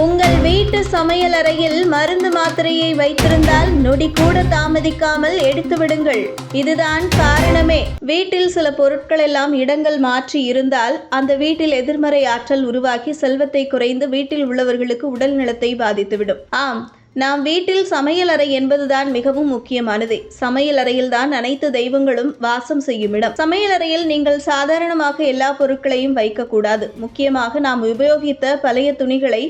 உங்கள் வீட்டு சமையலறையில் மருந்து மாத்திரையை வைத்திருந்தால் நொடி கூட தாமதிக்காமல் எடுத்து விடுங்கள். இதுதான் காரணமே. வீட்டில் சில பொருட்கள் எல்லாம் இடங்கள் மாற்றி இருந்தால் அந்த வீட்டில் எதிர்மறை ஆற்றல் உருவாக்கி செல்வத்தை குறைந்து வீட்டில் உள்ளவர்களுக்கு உடல் நலத்தை பாதித்துவிடும். ஆம் நாம் வீட்டில் சமையலறை என்பதுதான் மிகவும் முக்கியமானது. சமையலறையில்தான் அனைத்து தெய்வங்களும் வாசம் செய்யும் இடம். சமையலறையில் நீங்கள் சாதாரணமாக எல்லா பொருட்களையும் வைக்கக்கூடாது. முக்கியமாக நாம் உபயோகித்த பழைய துணிகளை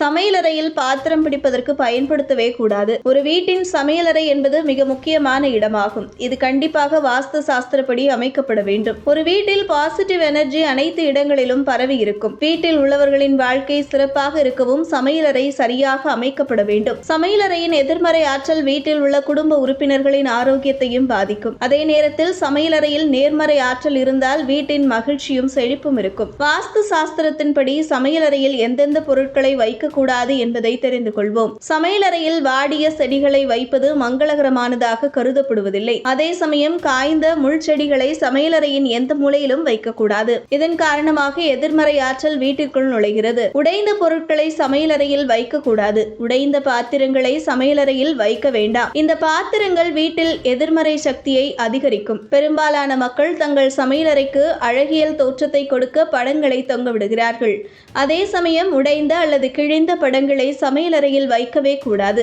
சமையலறையில் பாத்திரம் பிடிப்பதற்கு பயன்படுத்தவே கூடாது. ஒரு வீட்டின் சமையலறை என்பது மிக முக்கியமான இடமாகும். இது கண்டிப்பாக வாஸ்து சாஸ்திரப்படி அமைக்கப்பட வேண்டும். ஒரு வீட்டில் பாசிட்டிவ் எனர்ஜி அனைத்து இடங்களிலும் பரவி இருக்கும். வீட்டில் உள்ளவர்களின் வாழ்க்கை சிறப்பாக இருக்கவும் சமையலறை சரியாக அமைக்கப்பட வேண்டும். சமையலறையின் எதிர்மறை ஆற்றல் வீட்டில் உள்ள குடும்ப உறுப்பினர்களின் ஆரோக்கியத்தையும் பாதிக்கும். அதே நேரத்தில் சமையலறையில் நேர்மறை ஆற்றல் இருந்தால் வீட்டின் மகிழ்ச்சியும் செழிப்பும் இருக்கும். வாஸ்து சாஸ்திரத்தின்படி சமையலறையில் எந்தெந்த பொருட்களை வைக்கக்கூடாது என்பதை தெரிந்து கொள்வோம். சமையலறையில் வாடிய செடிகளை வைப்பது மங்களகரமானதாக கருதப்படுவதில்லை. அதே சமயம் காய்ந்த முள் செடிகளை சமையலறையின் எந்த மூலையிலும் வைக்கக்கூடாது. இதன் காரணமாக எதிர்மறை ஆற்றல் வீட்டிற்குள் நுழைகிறது. உடைந்த பொருட்களை சமையலறையில் வைக்கக்கூடாது. உடைந்த பாத்திரங்களை சமையலறையில் வைக்க வேண்டாம். இந்த பாத்திரங்கள் வீட்டில் எதிர்மறை சக்தியை அதிகரிக்கும். பெரும்பாலான மக்கள் தங்கள் சமையலறைக்கு அழகியல் தோற்றத்தை கொடுக்க படங்களை தொங்க விடுகிறார்கள். அதே சமயம் உடைந்த அல்லது கிழிந்த படங்களை சமையலறையில் வைக்கவே கூடாது.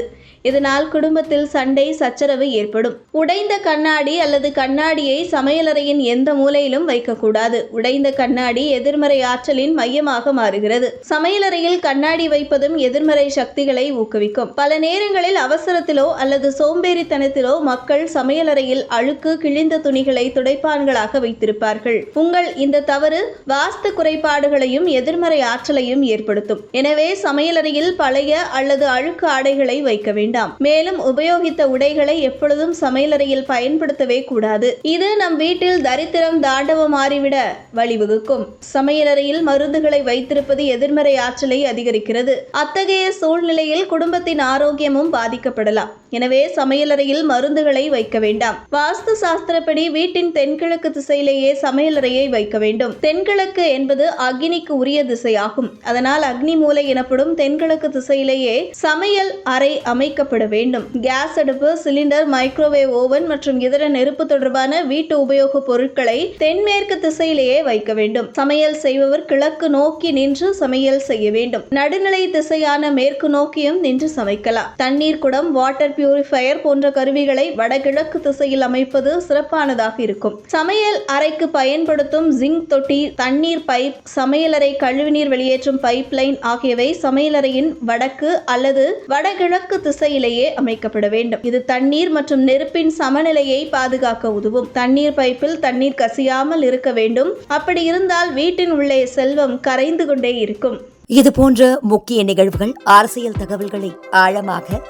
இதனால் குடும்பத்தில் சண்டை சச்சரவு ஏற்படும். உடைந்த கண்ணாடி அல்லது கண்ணாடியை சமையலறையின் எந்த மூலையிலும் வைக்கக்கூடாது. உடைந்த கண்ணாடி எதிர்மறை ஆற்றலின் மையமாக மாறுகிறது. சமையலறையில் கண்ணாடி வைப்பதும் எதிர்மறை சக்திகளை ஊக்குவிக்கும். பல நேரங்களில் அவசரத்திலோ அல்லது சோம்பேறித்தனத்திலோ மக்கள் சமையலறையில் அழுக்கு கிழிந்த துணிகளை துடைப்பான்களாக வைத்திருப்பார்கள். உங்கள் இந்த தவறு வாஸ்து குறைபாடுகளையும் எதிர்மறை ஆற்றலையும் ஏற்படுத்தும். எனவே சமையலறையில் பழைய அல்லது அழுக்கு ஆடைகளை வைக்க வேண்டும். மேலும் உபயோகித்த உடைகளை எப்பொழுதும் சமையலறையில் பயன்படுத்தவே கூடாது. இது நம் வீட்டில் தரித்திரம் தாண்டவமாறிவிட வழிவகுக்கும். சமையலறையில் மருந்துகளை வைத்திருப்பது எதிர்மறை ஆற்றலை அதிகரிக்கிறது. அத்தகைய சூழ்நிலையில் குடும்பத்தின் ஆரோக்கியமும் பாதிக்கப்படலாம். எனவே சமையலறையில் மருந்துகளை வைக்க வேண்டாம். வாஸ்து சாஸ்திரப்படி வீட்டின் தென்கிழக்கு திசையிலேயே சமையலறையை வைக்க வேண்டும். தென்கிழக்கு என்பது அக்னிக்கு உரிய திசையாகும். அதனால் அக்னி மூலை எனப்படும் தென்கிழக்கு திசையிலேயே சமையல் அறை அமைக்க தவிர்க்கப்பட வேண்டும். கேஸ் அடுப்பு சிலிண்டர் மைக்ரோவேவ் ஓவன் மற்றும் இதர நெருப்பு தொடர்பான வீட்டு உபயோக பொருட்களை தென்மேற்கு திசையிலேயே வைக்க வேண்டும். சமையல் செய்பவர் கிழக்கு நோக்கி நின்று சமையல் செய்ய வேண்டும். நடுநிலை திசையான மேற்கு நோக்கியும் நின்று சமைக்கலாம். தண்ணீர் குடம் வாட்டர் பியூரிஃபயர் போன்ற கருவிகளை வடகிழக்கு திசையில் அமைப்பது சிறப்பானதாக இருக்கும். சமையல் அறைக்கு பயன்படுத்தும் ஜிங்க் தொட்டி தண்ணீர் பைப் சமையலறை கழிவுநீர் வெளியேற்றும் பைப் லைன் ஆகியவை சமையலறையின் வடக்கு அல்லது வடகிழக்கு திசை திசையிலேயே அமைக்கப்பட வேண்டும். இது தண்ணீர் மற்றும் நெருப்பின் சமநிலையை பாதுகாக்க உதவும். தண்ணீர் பைப்பில் தண்ணீர் கசியாமல் இருக்க வேண்டும். அப்படி இருந்தால் வீட்டின் உள்ளே செல்வம் கரைந்து கொண்டே இருக்கும். இது போன்ற முக்கிய நிகழ்வுகள் அரசியல் தகவல்களை ஆழமாக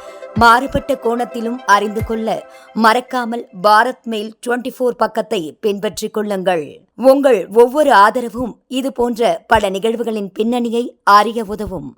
மாறுபட்ட கோணத்திலும் அறிந்து கொள்ள மறக்காமல் பாரத் மெயில் டுவெண்டி ஃபோர் பக்கத்தை பின்பற்றிக் கொள்ளுங்கள். உங்கள் ஒவ்வொரு ஆதரவும் இது போன்ற பல நிகழ்வுகளின் பின்னணியை அறிய உதவும்.